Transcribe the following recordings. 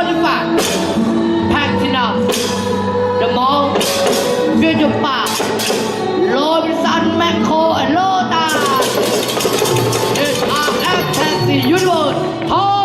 Qualified, Platinum, The Mall, Future Park, Robinson, Macro, and Lotus. These are X Taxi Universe.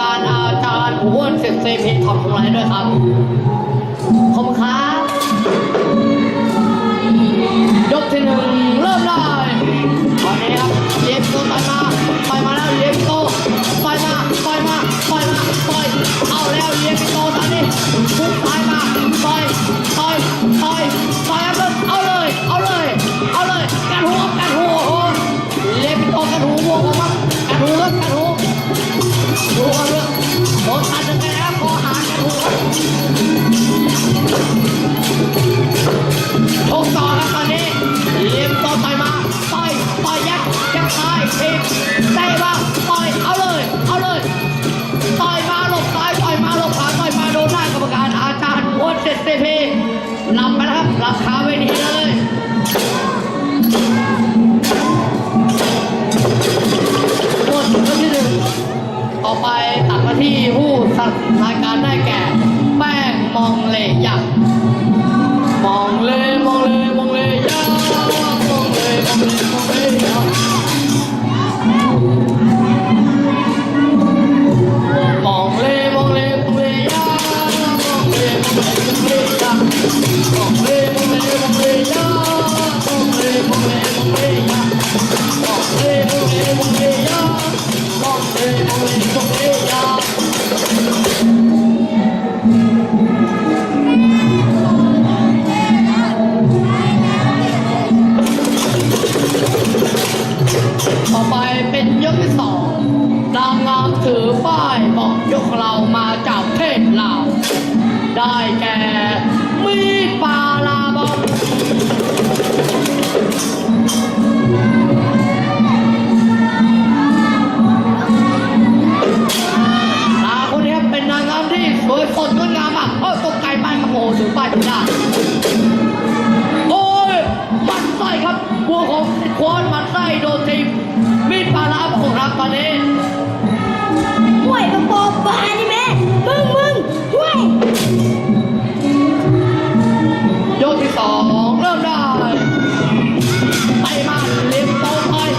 การอาจารย์ผมว่าเสกเซพชทำทั้งหลาด้วยครับขอบคุณครับยกที่หนึ่งเริ่มได้ตอนนี้ครับเย็บตไปมาไปมาแล้วเย็บโตไปมาไปมาไปมาไปเอาแล้วเย็บโตตอนนี้ทุกไปมาไปไปไปไป बच्चे से में number plus हावे ไปเป็นยกที่สองนางงามถือป้ายบอกยกเรามาจากเทศลาวได้แก่มีปาลาบองตาคนนี้เป็นนางงามที่สวยสดงดงามอะเออตกใจไปมาโอ้ถือป้ายไม่ได้โอ้ยมันไส้ครับบัวของควอนมันไส้โดนทีารับผมครับตอนนี้ห่วยประปอบานี่แม่มึงมึงห่วยยกที่สองเริ่มได้ไปมาเลี้ยงโต๊ะอ้อย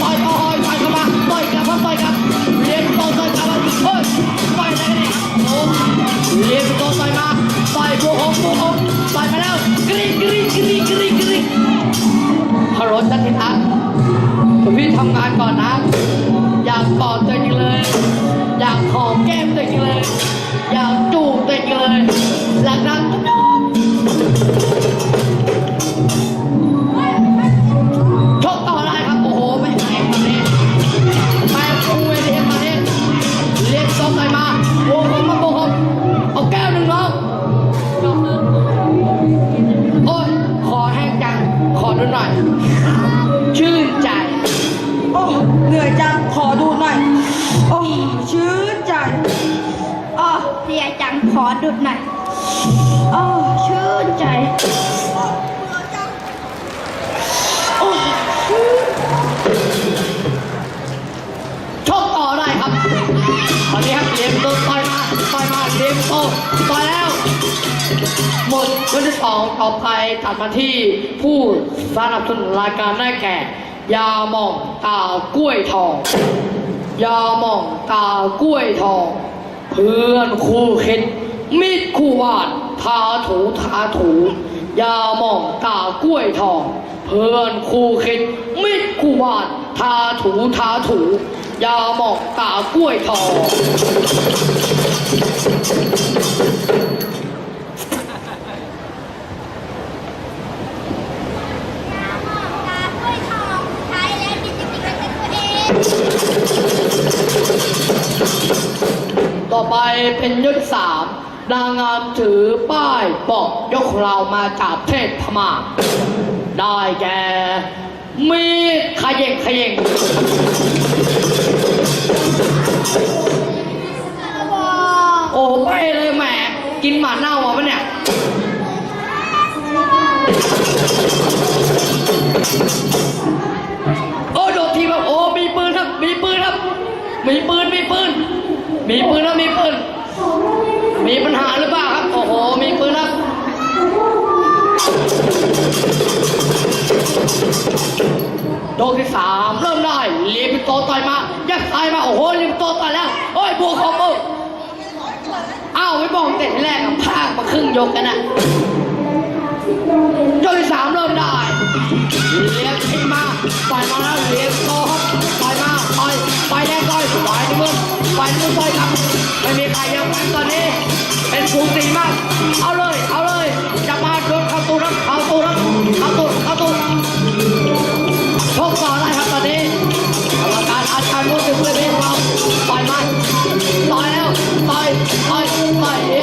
ต่อยโต๊อ้อยต่อยเข้ามาต่อยกลับาต่อยกับเลี้ยงโต๊ะต่อยกลับมาเฮ้ยต่อยได้เลยครับเลี้ยงโต๊ะต่อยมา ขอดุดหน่อยอ้ชื่นใจโอ้ชื่นชกต่อได้ครับตอนนี้ครับเลียมโตต่อยมาต่อยมาเลียมโตต่อยแล้ว หมดยกที่สองต่อไปตัดมาที่ผู้สนับสนุนรายการได้แก่ ยาหม่องตากล้วยทอง ยาหม่องตากล้วยทอง เพื่อนคู่คิด มิตรคู่วาดทาถูทาถูยาหมองตากล้วยทอง เพื่อนคู่คิดมิตรคู่วาดทาถูทาถูยาหมองตากล้วยทองตากล้วยทองใช้แล้วมีสติกเกอร์ตัวเองต่อไปเป็นยศสาม นางงามถือป้ายบอกยกเรามาจากประเทศพม่า ได้แก่มีดขยเยงขยเยงโอ้ไปเลยแหมกินหมาเน่าอะปะเนี่ย โอ้โดดทีแบบโอ้มีปืนครับ มีปืนครับ มีปืน มีปืน มีปืนแล้ว มีปัญหาหรือเปล่าครับ โอ้โห มีปืนครับโดนที่สามเริ่มได้เลียมโตต่อยมายัดซ้ายมา โอ้โหเลียมโตต่อยแล้ว โอ้ยบวกของมืออ้าวไม่บอกแต่แรกอะพากมาครึ่งยกกันนะยกที่สามเริ่มได้เลี้ยงขึ้นมาปล่อยมาแล้วเลี้ยงโตครับปล่อยมาปล่อยปแรงต่อยปล่อยที่มึงปที่มึงปล่อยครับไม่มีใครยังกันตอนนี้ สูงดีมาก เอาเลย เอาเลยจะมาโดนเข้าตูครับเข้าตูครับเข้าตูเข้าตูชกต่อได้ครับตอนนี้กรรมการอาจารย์มุดถึงเลยเพี่เราต่อยมาต่อยแล้วต่อยต่อยต่อย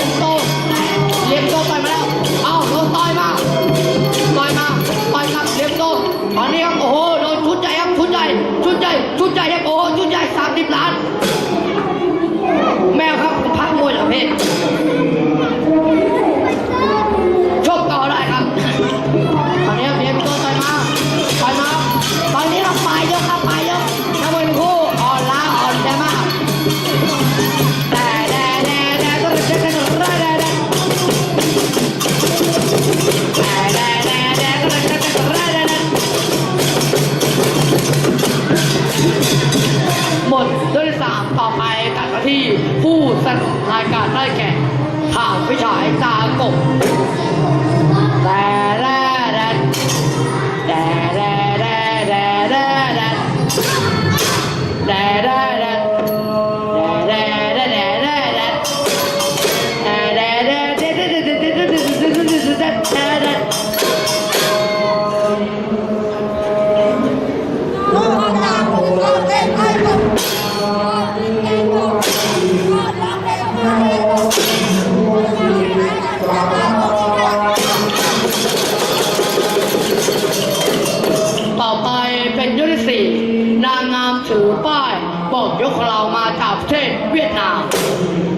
บอกยกเรามาจากประเทศเวียดนาม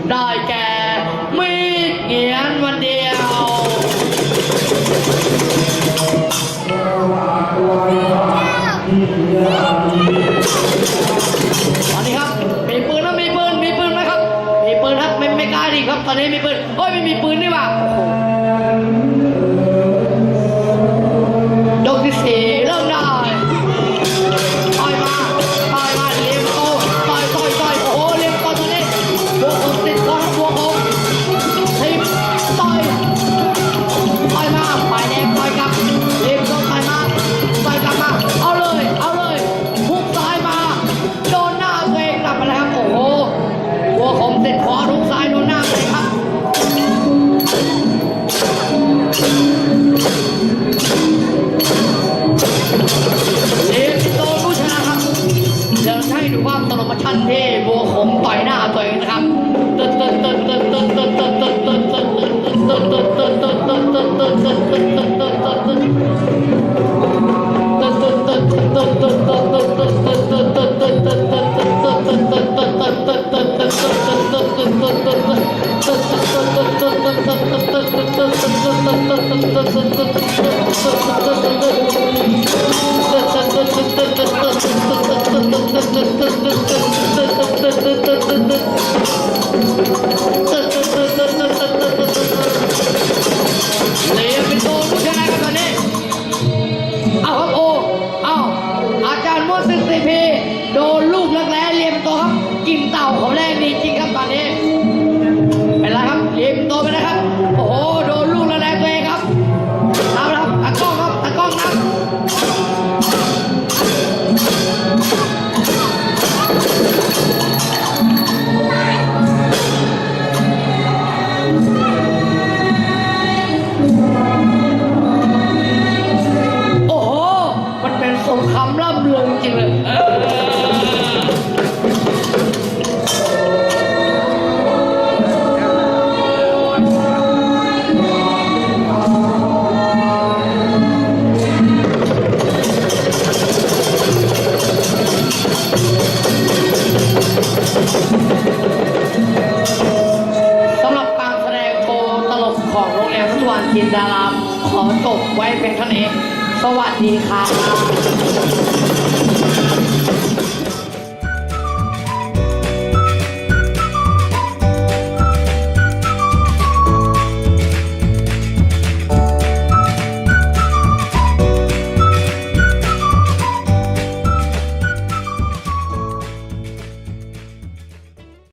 ได้แก่มีดเหงียนวันเดียวตอนนี้ครับ มีปืนแล้วมีปืน มีปืนไหมครับ มีปืนครับ ไม่ไม่กล้าดิครับ ตอนนี้มีปืนโอ้ยไม่มีปืนนี่ว่าโอ้โห Thank you. โรงแรมสวรรค์จินดารามขอตกไว้เป็นเท่านี้สวัสดีค่ะ